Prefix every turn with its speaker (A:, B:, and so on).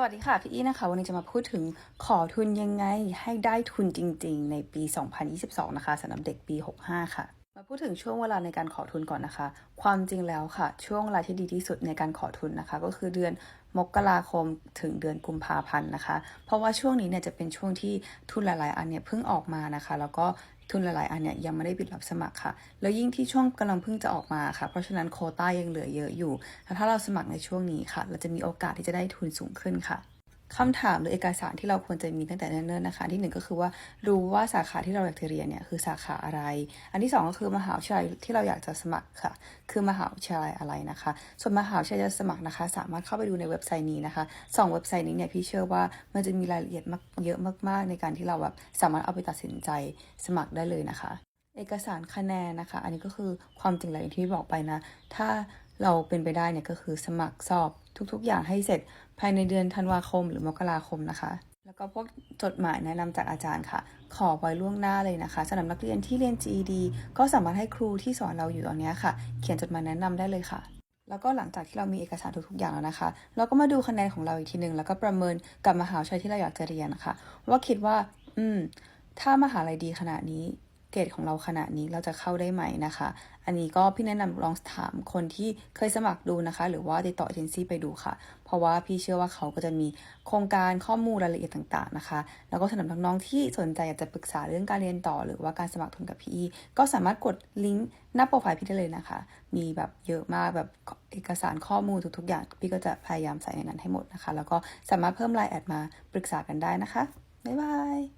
A: สวัสดีค่ะ พี่อี้นะคะ วันนี้จะมาพูดถึงขอทุนยังไงให้ได้ทุนจริง ๆ ในปี 2022 นะคะสำหรับเด็กปี 65 ค่ะ มาพูดถึงช่วงเวลาในการขอทุนก่อนนะคะ ความจริงแล้วค่ะ ช่วงเวลาที่ดีที่สุดในการขอทุนนะคะ ก็คือเดือนมกราคมถึงเดือนกุมภาพันธ์นะคะ เพราะว่าช่วงนี้เนี่ยจะเป็นช่วงที่ทุนหลายๆ อันเนี่ยเพิ่งออกมานะคะ แล้วก็ทุนหลายๆ อันเนี่ยยังไม่ได้ปิดรับสมัครค่ะ แล้วยิ่งที่ช่วงกำลังเพิ่งจะออกมาค่ะ เพราะฉะนั้นโคต้ายังเหลือเยอะอยู่ แล้วถ้าเราสมัครในช่วงนี้ค่ะ เราจะมีโอกาสที่จะได้ทุนสูงขึ้นค่ะ คำถามหรือเอกสารที่เราควรจะมีตั้งแต่เนิ่นๆนะคะ ที่หนึ่งก็คือว่ารู้ว่าสาขาที่เราอยากจะเรียนเนี่ยคือสาขาอะไร อันที่สองก็คือมหาวิทยาลัยที่เราอยากจะสมัครค่ะ คือมหาวิทยาลัยอะไรนะคะ ส่วนมหาวิทยาลัยจะสมัครนะคะ สามารถเข้าไปดูในเว็บไซต์นี้นะคะสองเว็บไซต์นี้เนี่ยพี่เชื่อว่ามันจะมีรายละเอียดมากเยอะมากๆ ในการที่เราแบบสามารถเอาไปตัดสินใจสมัครได้เลยนะคะ เอกสารคะแนนนะคะ อันนี้ก็คือความจริงแล้วอย่างที่บอกไปนะ ถ้า เราเป็นไปได้เนี่ยก็คือสมัครสอบทุกๆ อย่างให้เสร็จภายในเดือนธันวาคมหรือมกราคมนะคะ แล้วก็พวกจดหมายแนะนำจากอาจารย์ค่ะ ขอไว้ล่วงหน้าเลยนะคะสำหรับนักเรียนที่เรียน GED ก็สามารถให้ครูที่สอนเราอยู่ตอนนี้ค่ะ เขียนจดหมายแนะนำได้เลยค่ะ แล้วก็หลังจากที่เรามีเอกสารทุกๆอย่างแล้วนะคะ เราก็มาดูคะแนนของเราอีกทีหนึ่งแล้วก็ประเมินกับมหาวิทยาลัยที่เราอยากจะเรียนนะคะว่าคิดว่า อืม ถ้ามหาลัยดีขนาดนี้ เกรดของเราขนาดนี้เราจะเข้าได้ไหมนะคะ อันนี้ก็พี่แนะนำลองถามคนที่เคยสมัครดูนะคะ หรือว่าติดต่อเอเจนซี่ไปดูค่ะ เพราะว่าพี่เชื่อว่าเขาก็จะมีโครงการข้อมูลรายละเอียดต่างๆนะคะ แล้วก็สำหรับน้องๆที่สนใจอยากจะปรึกษาเรื่องการเรียนต่อ หรือว่าการสมัครทุนกับพี่ก็สามารถกดลิงก์หน้าโปรไฟล์พี่ได้เลยนะคะ มีแบบเยอะมากแบบเอกสารข้อมูลทุกๆ อย่าง พี่ก็จะพยายามใส่ในนั้นให้หมดนะคะ แล้วก็สามารถเพิ่มไลน์แอดมาปรึกษากันได้นะคะบ๊ายบาย